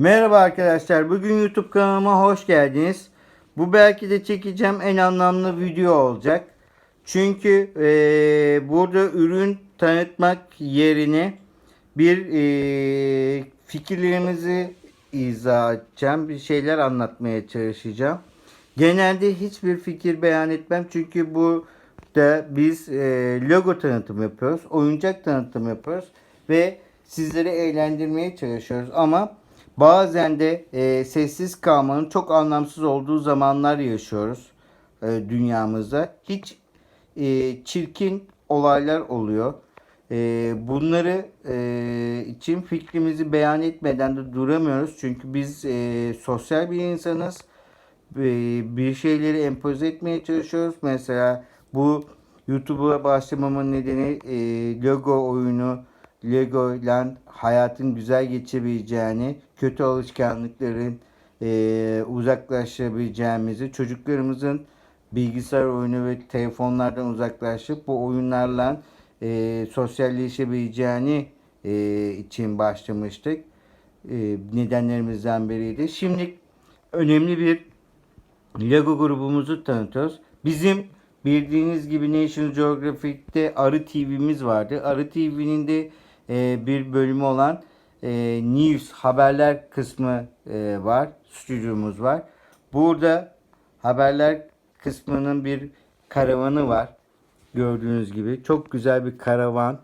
Merhaba arkadaşlar. Bugün YouTube kanalıma hoş geldiniz. Bu belki de çekeceğim en anlamlı video olacak. Çünkü eee, burada ürün tanıtmak yerine bir eee, fikirlerimizi izah edeceğim. Bir şeyler anlatmaya çalışacağım. Genelde hiçbir fikir beyan etmem. Çünkü bu da biz eee, logo tanıtım yapıyoruz. Oyuncak tanıtım yapıyoruz. Ve sizleri eğlendirmeye çalışıyoruz. Ama bazen de eee, sessiz kalmanın çok anlamsız olduğu zamanlar yaşıyoruz eee, dünyamızda. Hiç eee, çirkin olaylar oluyor. Eee, bunları eee, için fikrimizi beyan etmeden de duramıyoruz. Çünkü biz eee, sosyal bir insanız bir bir şeyleri empoze etmeye çalışıyoruz. Mesela bu YouTube'a başlamamın nedeni e, Lego oyunu Lego ile hayatın güzel geçebileceğini, kötü alışkanlıkların e, uzaklaşabileceğimizi, çocuklarımızın bilgisayar oyunu ve telefonlardan uzaklaşıp bu oyunlarla e, sosyalleşebileceğini e, için başlamıştık. E, nedenlerimizden biriydi. Şimdi önemli bir Lego grubumuzu tanıtıyoruz. Bizim bildiğiniz gibi National Geographic'te Arı TV'miz vardı. Arı TV'nin de e, bir bölümü olan e, News haberler kısmı e, var. Stüdyomuz var. Burada haberler kısmının bir karavanı var. Gördüğünüz gibi çok güzel bir karavan.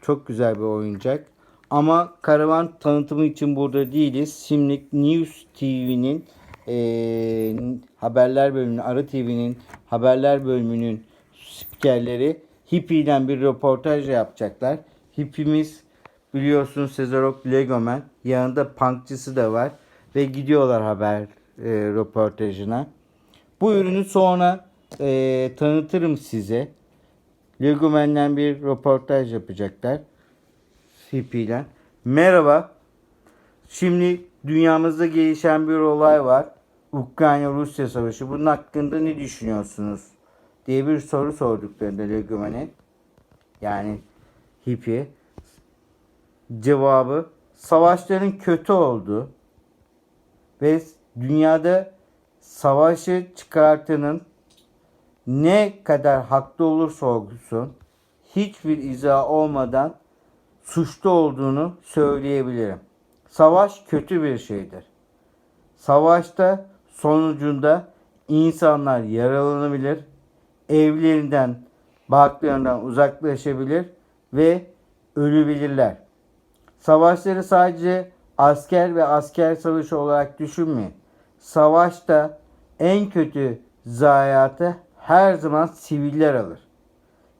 Çok güzel bir oyuncak. Ama karavan tanıtımı için burada değiliz. Şimdi News TV'nin eee, haberler bölümünün, Arı TV'nin haberler bölümünün spikerleri Hippie'den bir röportaj yapacaklar. Hippie'miz biliyorsunuz Sezarok Legomen. Yanında punkçısı da var. Ve gidiyorlar haber eee, röportajına. Bu ürünü sonra eee, tanıtırım size. Legomen'den bir röportaj yapacaklar. Hippie'den. Merhaba. Şimdi dünyamızda gelişen bir olay var. Ukrayna-Rusya savaşı. Bunun hakkında ne düşünüyorsunuz? diye bir soru sorduklarında Legomen'e. Yani Hippie. Cevabı savaşların kötü olduğu ve dünyada savaşı çıkartanın ne kadar haklı olursa olsun hiçbir izah olmadan suçlu olduğunu söyleyebilirim. Savaş kötü bir şeydir. Savaşta sonucunda insanlar yaralanabilir, evlerinden, barklarından uzaklaşabilir ve ölebilirler. Savaşları sadece asker ve asker savaşı olarak düşünmeyin. Savaşta en kötü zayiatı her zaman siviller alır.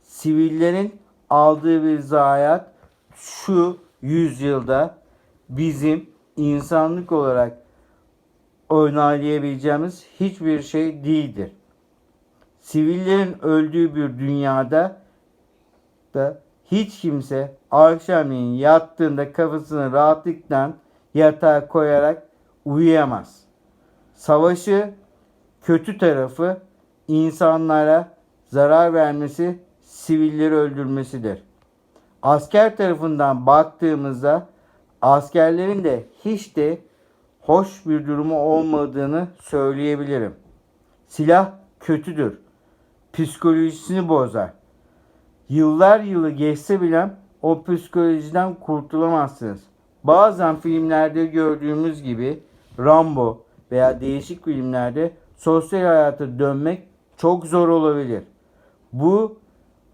Sivillerin aldığı bir zayiat şu yüzyılda bizim insanlık olarak onaylayabileceğimiz hiçbir şey değildir. Sivillerin öldüğü bir dünyada da hiç kimse akşamleyin yattığında kafasını rahatlıkla yatağa koyarak uyuyamaz. Savaşı kötü tarafı insanlara zarar vermesi, sivilleri öldürmesidir. Asker tarafından baktığımızda askerlerin de hiç de hoş bir durumu olmadığını söyleyebilirim. Silah kötüdür. Psikolojisini bozar. Yıllar yılı geçse bile o psikolojiden kurtulamazsınız. Bazen filmlerde gördüğümüz gibi Rambo veya değişik filmlerde sosyal hayata dönmek çok zor olabilir. Bu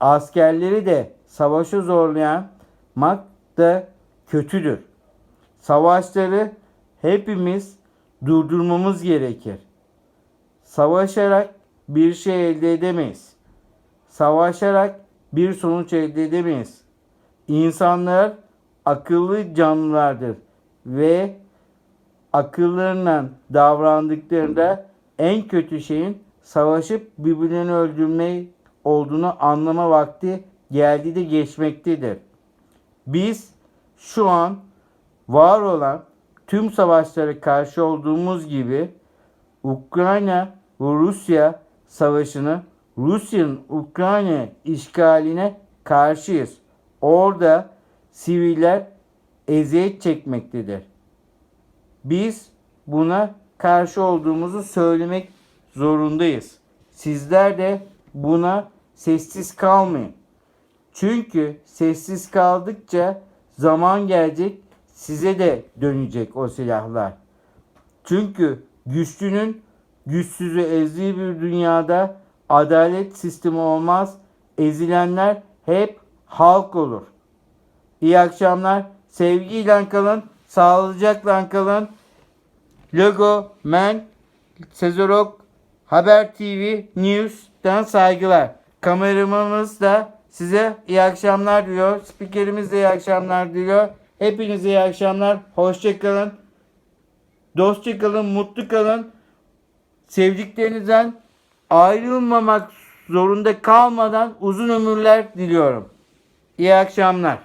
askerleri de savaşa zorlamak da kötüdür. Savaşları hepimiz durdurmamız gerekir. Savaşarak bir şey elde edemeyiz. Savaşarak bir sonuç elde edemeyiz. İnsanlar akıllı canlılardır ve akıllarından davrandıklarında en kötü şeyin savaşıp birbirlerini öldürmeyi olduğunu anlama vakti geldi de geçmektedir. Biz şu an var olan tüm savaşlara karşı olduğumuz gibi Ukrayna ve Rusya savaşını Rusya'nın Ukrayna işgaline karşıyız. Orada siviller eziyet çekmektedir. Biz buna karşı olduğumuzu söylemek zorundayız. Sizler de buna sessiz kalmayın. Çünkü sessiz kaldıkça zaman gelecek size de dönecek o silahlar. Çünkü güçlünün güçsüzü ezdiği bir dünyada adalet sistemi olmaz. Ezilenler hep halk olur. İyi akşamlar. Sevgiyle kalın. Sağlıcakla kalın. Logo Men Sezorok Haber TV News'tan saygılar. Kameramanımız da size iyi akşamlar diliyor. Spikerimiz de iyi akşamlar diliyor. Hepinize iyi akşamlar. Hoşçakalın. Dostça kalın, mutlu kalın. Sevdiklerinizden ayrılmamak zorunda kalmadan uzun ömürler diliyorum. İyi akşamlar.